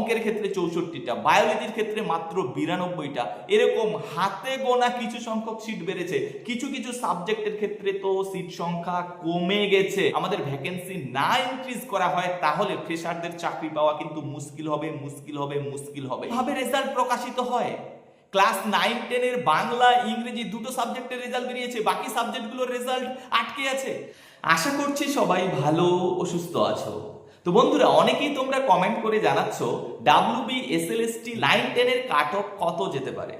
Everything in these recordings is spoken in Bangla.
অঙ্কের ক্ষেত্রে চৌষট্টিটা, বায়োলজির ক্ষেত্রে মাত্র বিরানব্বইটা। এরকম হাতে গোনা কিছু সংখ্যক সিট বেড়েছে। কিছু কিছু সাবজেক্টের ক্ষেত্রে তো সিট সংখ্যা কমে গেছে। আমাদের ভ্যাকেন্সি না ইনক্রিজ করা হয়, তাহলে ফ্রেশারদের চাকরি পাওয়া কিন্তু মুশকিল হবে মুশকিল হবে মুশকিল হবে। ভাবে রেজাল্ট প্রকাশিত হয়? ক্লাস নাইন টেনের বাংলা, ইংরেজি দুটো সাবজেক্টের রেজাল্ট বেরিয়েছে, বাকি সাবজেক্টগুলোর রেজাল্ট আটকে আছে। আশা করছি সবাই ভালো ও সুস্থ আছো। তো বন্ধুরা, অনেকেই তোমরা কমেন্ট করে জানাচ্ছ W B S L S T nine টেনের কাট অফ কত যেতে পারে।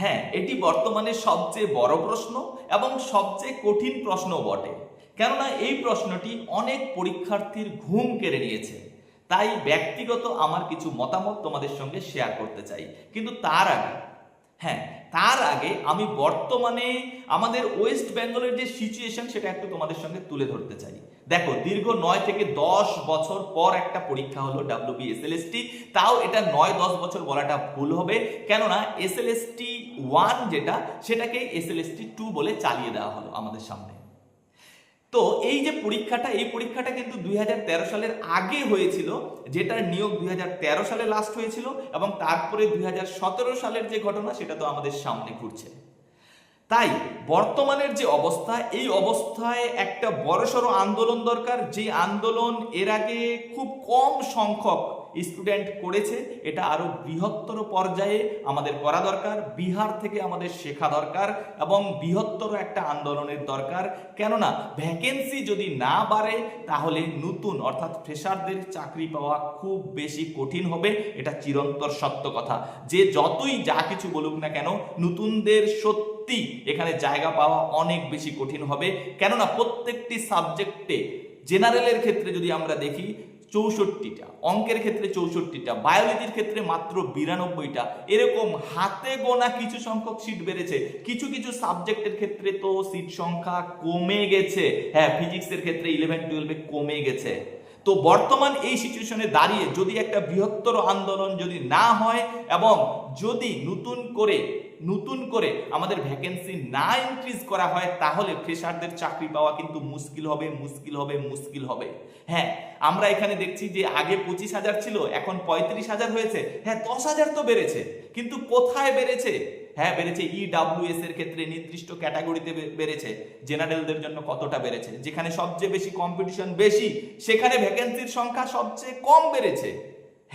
হ্যাঁ এটি বর্তমানে সবচেয়ে বড় প্রশ্ন এবং সবচেয়ে কঠিন প্রশ্নও বটে। কেননা এই প্রশ্নটি অনেক পরীক্ষার্থীর ঘুম কেড়ে নিয়েছে। তাই ব্যক্তিগত আমার কিছু মতামত তোমাদের সঙ্গে শেয়ার করতে চাই। কিন্তু তার আগে হ্যাঁ তার আগে আমি বর্তমানে আমাদের ওয়েস্ট বেঙ্গলের যে সিচুয়েশন সেটা একটু তোমাদের সঙ্গে তুলে ধরতে চাই। দেখো, দীর্ঘ নয় থেকে দশ বছর পর একটা পরীক্ষা হলো ডাব্লিউ এসএলএসটি তাও এটা নয় দশ বছর বলাটা ভুল হবে। কেননা এস এসএলএসটি ওয়ান যেটা সেটাকে এস এসএলএসটি টু বলে চালিয়ে দেওয়া হলো আমাদের সামনে। তো এই যে পরীক্ষাটা, এই পরীক্ষাটা কিন্তু দুই হাজার তেরো সালের আগে হয়েছিল, যেটার নিয়োগ দুই হাজার তেরো সালে লাস্ট হয়েছিল এবং তারপরে দুই হাজার সতেরো সালের যে ঘটনা, সেটা তো আমাদের সামনে ঘুরছে। তাই বর্তমানের যে অবস্থা, এই অবস্থায় একটা বড়সড় আন্দোলন দরকার। যে আন্দোলন এর আগে খুব কম সংখ্যক স্টুডেন্ট করেছে, এটা আরও বৃহত্তর পর্যায়ে আমাদের করা দরকার, বিহার থেকে আমাদের শেখা দরকার এবং বৃহত্তর একটা আন্দোলনের দরকার। কেননা ভ্যাকেন্সি যদি না বাড়ে, তাহলে নতুন, অর্থাৎ ফ্রেশারদের চাকরি পাওয়া খুব বেশি কঠিন হবে, এটা চিরন্তর সত্য কথা। যে যতই যা কিছু বলুক না কেন, নতুনদের সত্যি এখানে জায়গা পাওয়া অনেক বেশি কঠিন হবে। কেননা, প্রত্যেকটি সাবজেক্টে জেনারেলের ক্ষেত্রে যদি আমরা দেখি চৌষট্টিটা, অঙ্কের ক্ষেত্রে চৌষট্টিটা বায়োলজির ক্ষেত্রে মাত্র বিরানব্বইটা। এরকম হাতে গোনা কিছু সংখ্যক সিট বেড়েছে। কিছু কিছু সাবজেক্টের ক্ষেত্রে তো সিট সংখ্যা কমে গেছে। হ্যাঁ ফিজিক্সের ক্ষেত্রে ইলেভেন টুয়েলভে কমে গেছে। তো বর্তমান এই সিচুয়েশনে দাঁড়িয়ে যদি একটা বৃহত্তর আন্দোলন যদি না হয় এবং যদি নতুন করে নতুন করে আমাদের ভ্যাকেন্সি না ইনক্রিজ করা হয়, তাহলে ফ্রেশারদের চাকরি পাওয়া কিন্তু মুশকিল হবে মুশকিল হবে মুশকিল হবে। হ্যাঁ আমরা এখানে দেখছি যে আগে পঁচিশ হাজার ছিল, এখন পঁয়ত্রিশ হাজার হয়েছে। হ্যাঁ দশ হাজার তো বেড়েছে, কিন্তু কোথায় বেড়েছে? হ্যাঁ বেড়েছে ইডাব্লিউএস এর ক্ষেত্রে নির্দিষ্ট ক্যাটাগরিতে বেড়েছে। জেনারেলদের জন্য কতটা বেড়েছে? যেখানে সবচেয়ে বেশি কম্পিটিশন বেশি, সেখানে ভ্যাকেন্সির সংখ্যা সবচেয়ে কম বেড়েছে।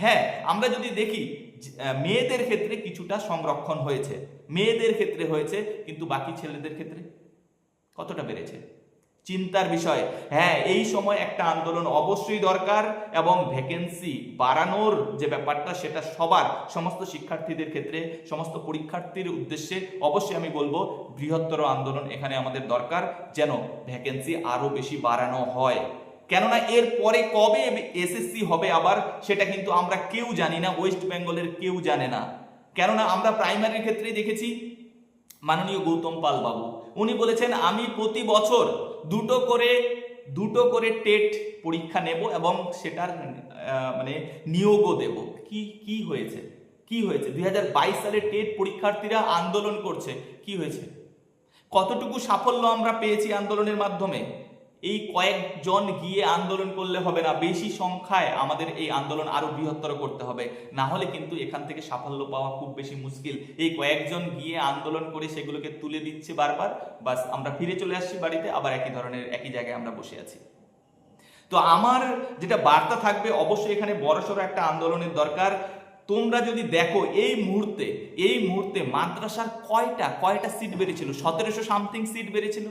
হ্যাঁ আমরা যদি দেখি মেয়েদের ক্ষেত্রে কিছুটা সংরক্ষণ হয়েছে। মেয়েদের ক্ষেত্রে হয়েছে, কিন্তু বাকি ছেলেদের ক্ষেত্রে? কতটা বেড়েছে? চিন্তার বিষয়। হ্যাঁ এই সময় একটা আন্দোলন অবশ্যই দরকার এবং ভ্যাকেন্সি বাড়ানোর যে ব্যাপারটা, সেটা সবার, সমস্ত শিক্ষার্থীদের ক্ষেত্রে, সমস্ত পরীক্ষার্থীর উদ্দেশ্যে অবশ্যই আমি বলব, বৃহত্তর আন্দোলন এখানে আমাদের দরকার যেন ভ্যাকেন্সি আরও বেশি বাড়ানো হয়। কেননা এর পরে কবে এসএসসি হবে আবার, সেটা কিন্তু আমরা কেউ জানি না, ওয়েস্ট বেঙ্গলের কেউ জানে না। কেননা আমরা প্রাইমারির ক্ষেত্রেই দেখেছি, মাননীয় গৌতম পাল বাবু। উনি বলেছেন, আমি প্রতি বছর দুটো করে দুটো করে টেট পরীক্ষা নেব এবং সেটার মানে নিয়োগও দেব। কি কি হয়েছে? কি হয়েছে? দুই হাজার বাইশ সালে টেট পরীক্ষার্থীরা আন্দোলন করছে। কি হয়েছে? কতটুকু সাফল্য আমরা পেয়েছি আন্দোলনের মাধ্যমে? এই কয়েকজন গিয়ে আন্দোলন করলে হবে না। বেশি সংখ্যায় আমাদের এই আন্দোলন আরও বৃহত্তর করতে হবে। না হলে কিন্তু এখান থেকে সাফল্য পাওয়া খুব বেশি মুশকিল। এই কয়েকজন গিয়ে আন্দোলন করে সেগুলোকে তুলে দিচ্ছে বারবার। বাস আমরা ফিরে চলে আসছি বাড়িতে, আবার একই ধরনের, একই জায়গায় আমরা বসে আছি। তো আমার যেটা বার্তা থাকবে, অবশ্যই এখানে বড়সড় একটা আন্দোলনের দরকার। তোমরা যদি দেখো, এই মুহূর্তে এই মুহূর্তে মাদ্রাসার কয়টা কয়টা সিট বেরিয়েছিল সতেরোশো সামথিং সিট বেরিয়েছিল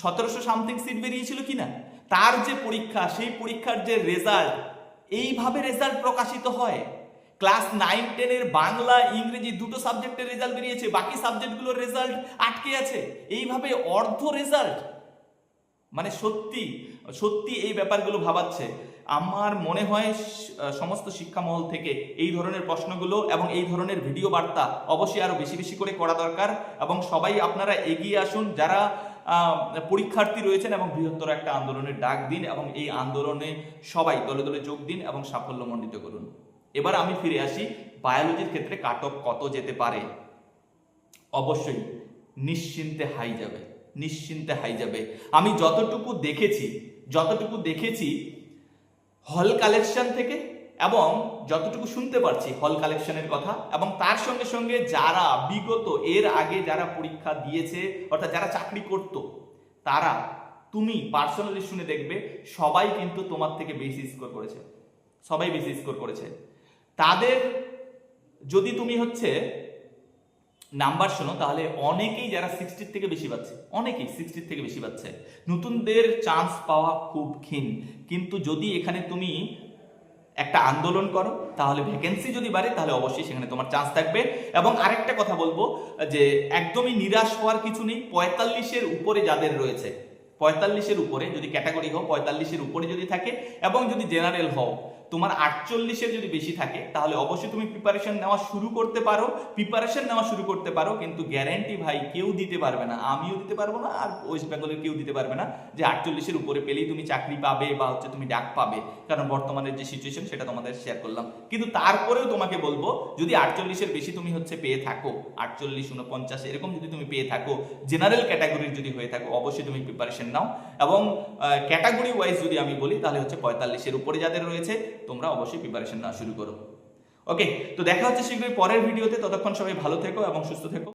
সতেরোশো সামথিং সিট বেরিয়েছিল কিনা? তার যে পরীক্ষা, সেই পরীক্ষার যে রেজাল্ট এইভাবে রেজাল্ট প্রকাশিত হয়। ক্লাস নাইন টেনের বাংলা, ইংরেজি দুটো সাবজেক্টের রেজাল্ট বেরিয়েছে, বাকি সাবজেক্টগুলোর রেজাল্ট আটকে আছে। এইভাবে অর্ধ রেজাল্ট মানে সত্যি সত্যি এই ব্যাপারগুলো ভাবাচ্ছে। আমার মনে হয় সমস্ত শিক্ষামহল থেকে এই ধরনের প্রশ্নগুলো এবং এই ধরনের ভিডিও বার্তা অবশ্যই আরও বেশি বেশি করে করা দরকার এবং সবাই আপনারা এগিয়ে আসুন। যারা পরীক্ষার্থী রয়েছেন এবং বৃহত্তর একটা আন্দোলনের ডাক দিন এবং এই আন্দোলনে সবাই দলে দলে যোগ দিন এবং সাফল্যমণ্ডিত করুন। এবার আমি ফিরে আসি বায়োলজির ক্ষেত্রে কাট অফ কত যেতে পারে? অবশ্যই নিশ্চিন্তে হাই যাবে, নিশ্চিন্তে হাই যাবে। আমি যতটুকু দেখেছি যতটুকু দেখেছি হল কালেকশন থেকে এবং যতটুকু শুনতে পারছি হল কালেকশনের কথা এবং তার সঙ্গে সঙ্গে যারা বিগত এর আগে যারা পরীক্ষা দিয়েছে, অর্থাৎ যারা চাকরি করত, তারা তুমি পার্সোনালি শুনে দেখবে সবাই কিন্তু তোমার থেকে বেশি স্কোর করেছে। সবাই বেশি স্কোর করেছে। তাদের যদি তুমি হচ্ছে নাম্বার শোনো, তাহলে অনেকেই যারা সিক্সটির থেকে বেশি পাচ্ছে, অনেকেই সিক্সটির থেকে বেশি পাচ্ছে। নতুনদের চান্স পাওয়া খুব ক্ষীণ। কিন্তু যদি এখানে তুমি একটা আন্দোলন করো, তাহলে ভ্যাকেন্সি যদি বাড়ে, তাহলে অবশ্যই সেখানে তোমার চান্স থাকবে। এবং আরেকটা কথা বলব, যে একদমই নিরাশ হওয়ার কিছু নেই, পঁয়তাল্লিশের উপরে যাদের রয়েছে, পঁয়তাল্লিশের উপরে, যদি ক্যাটাগরি হও, পঁয়তাল্লিশের উপরে যদি থাকে, এবং যদি জেনারেল হও তোমার আটচল্লিশের যদি বেশি থাকে, তাহলে অবশ্যই তুমি প্রিপারেশন নেওয়া শুরু করতে পারো। প্রিপারেশন নেওয়া শুরু করতে পারো, কিন্তু গ্যারান্টি ভাই কেউ দিতে পারবে না। আমিও দিতে পারব না, আর ওয়েস্ট বেঙ্গলের কেউ দিতে পারবে না। যে আটচল্লিশের উপরে পেলেই তুমি চাকরি পাবে বা হচ্ছে তুমি ডাক পাবে। কারণ বর্তমানের যে সিচুয়েশন সেটা তোমাদের শেয়ার করলাম। কিন্তু তারপরেও তোমাকে বলব, যদি আটচল্লিশের বেশি তুমি হচ্ছে পেয়ে থাকো, আটচল্লিশ উনপঞ্চাশ এরকম যদি তুমি পেয়ে থাকো জেনারেল ক্যাটাগরির যদি হয়ে থাকো, অবশ্যই তুমি প্রিপারেশন নাও। এবং ক্যাটাগরি ওয়াইজ যদি আমি বলি, তাহলে হচ্ছে পঁয়তাল্লিশের উপরে যাদের রয়েছে তোমরা অবশ্যই প্রিপারেশন নেওয়া শুরু করো। ওকে তো দেখা হচ্ছে শীঘ্রই পরের ভিডিওতে ততক্ষণ সবাই ভালো থেকো এবং সুস্থ থেকো।